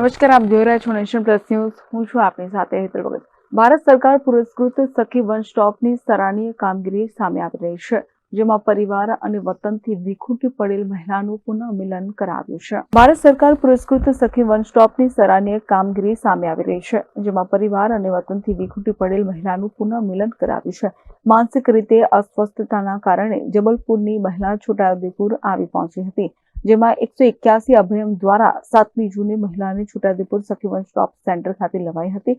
નમસ્કાર, આપ જોઈ રહ્યા છો નેશન પ્લસ ન્યૂઝ. હું છું આપની સાથે હેતલ ભગત. ભારત સરકાર પુરસ્કૃત સખી વન સ્ટોપની સરાહનીય કામગીરી સામે આવી રહી છે, જેમાં પરિવાર અને વતનથી વિખૂટી પડેલ મહિલાનું પુનઃમિલન કરાવ્યું છે. ભારત સરકાર પુરસ્કૃત સખી વન સ્ટોપની સરાહનીય કામગીરી સામે આવી રહી છે, જેમાં પરિવાર અને વતનથી વિખૂટી પડેલ મહિલાનું પુનઃમિલન કરાવ્યું છે. માનસિક રીતે અસ્વસ્થતાના કારણે જબલપુરની મહિલા છોટાઉદેપુર આવી પહોંચી હતી. જેમાં એકસો એક્યાસી અભયમ દ્વારા સાતમી જૂને મહિલાને છોટાઉદેપુર સખીવન સ્ટોપ સેન્ટર ખાતે લવાઈ હતી.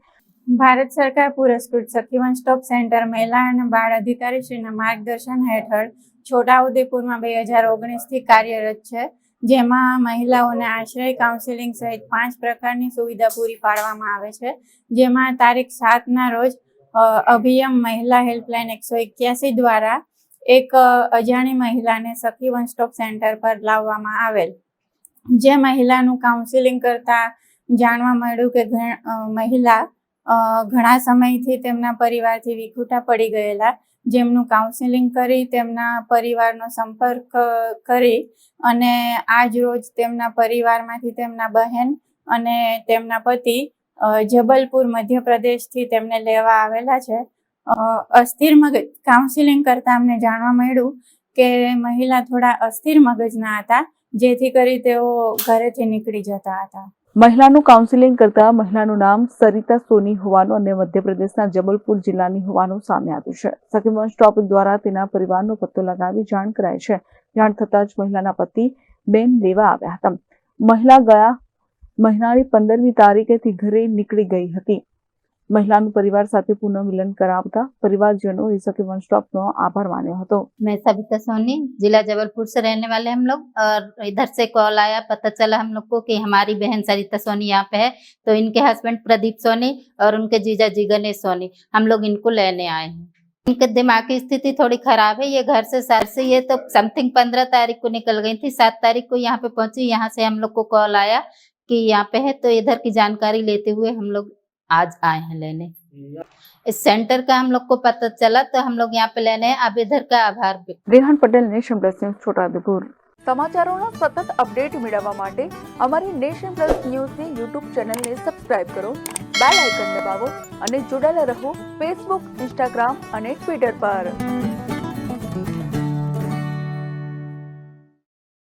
ભારત સરકાર પુરસ્કૃત સખીવન સ્ટોપ સેન્ટર મહિલા અને બાળ અધિકારી શ્રીના માર્ગદર્શન હેઠળ છોટાઉદેપુરમાં બે હજાર ઓગણીસથી કાર્યરત છે, જેમાં મહિલાઓને આશ્રય કાઉન્સિલિંગ સહિત પાંચ પ્રકારની સુવિધા પૂરી પાડવામાં આવે છે, જેમાં તારીખ સાતના રોજ અભિયમ મહિલા હેલ્પલાઇન એકસો એક્યાસી દ્વારા એક અજાણી મહિલાને સખી વન સ્ટોપ સેન્ટર પર લાવવામાં આવેલ. જે મહિલાનું કાઉન્સિલિંગ કરતા જાણવા મળ્યું કે મહિલા ઘણા સમયથી તેમના પરિવારથી વિખૂટા પડી ગયેલા. જેમનું કાઉન્સિલિંગ કરી, તેમના પરિવારનો સંપર્ક કરી અને આજ રોજ તેમના પરિવારમાંથી તેમના બહેન અને તેમના પતિ જબલપુર, મધ્યપ્રદેશથી તેમને લેવા આવેલા છે. અસ્થિર મગજ. કાઉન્સિલિંગ કરતા અમને જાણવા મળ્યું કે મહિલા થોડા અસ્થિર મગજના હતા, જેથી કરી તેઓ ઘરેથી નીકળી જતા હતા. મહિલાનું કાઉન્સિલિંગ કરતા મહિલાનું નામ સરિતા સોની હોવાનું અને મધ્યપ્રદેશના જબલપુર જિલ્લાની હોવાનું સામે આવ્યું છે. સખીવંશ ટોપિક દ્વારા તેના પરિવારનો પત્તો લગાવી જાણ કરાય છે. જાણ થતાં જ મહિલાના પતિ બેન લેવા આવ્યા હતા. મહિલા ગયા મહિનાની પંદરમી તારીખેથી ઘરે નીકળી ગઈ હતી. મહિલાનું પરિવાર સાથે પુનઃમિલન કરાવતા પરિવારજનોએ સખી વન સ્ટોપનો આભાર માન્યો હતો मैं सविता सोनी जिला जबलपुर से रहने वाले हम लोग और इधर से कॉल आया पता चला हम लोग को कि हमारी बहन सरिता सोनी यहाँ पे है तो इनके हस्बैंड प्रदीप सोनी और उनके जीजा जी गणेश सोनी हम लोग इनको लेने आए हैं इनके दिमाग की स्थिति थोड़ी खराब है ये घर से सर से ये तो समथिंग पंद्रह तारीख को निकल गई थी सात तारीख को यहाँ पे पहुंची यहाँ से हम लोग को कॉल आया कि यहाँ पे है तो इधर की जानकारी लेते हुए हम लोग आज आए हैं लेने इस सेंटर का हम लोग को पता चला तो हम लोग यहाँ पे लेने आए अब इधर का आभार व्यक्त Rehan Patel nation plus news Chhotaudepur સમાચારોના સતત અપડેટ મેળવવા માટે અમારી નેશન પ્લસ ન્યૂઝની યુટ્યુબ ચેનલને સબસ્ક્રાઇબ કરો બેલ આઇકન દબાવો અને જોડાયેલા રહો ફેસબુક ઇન્સ્ટાગ્રામ અને ટ્વિટર પર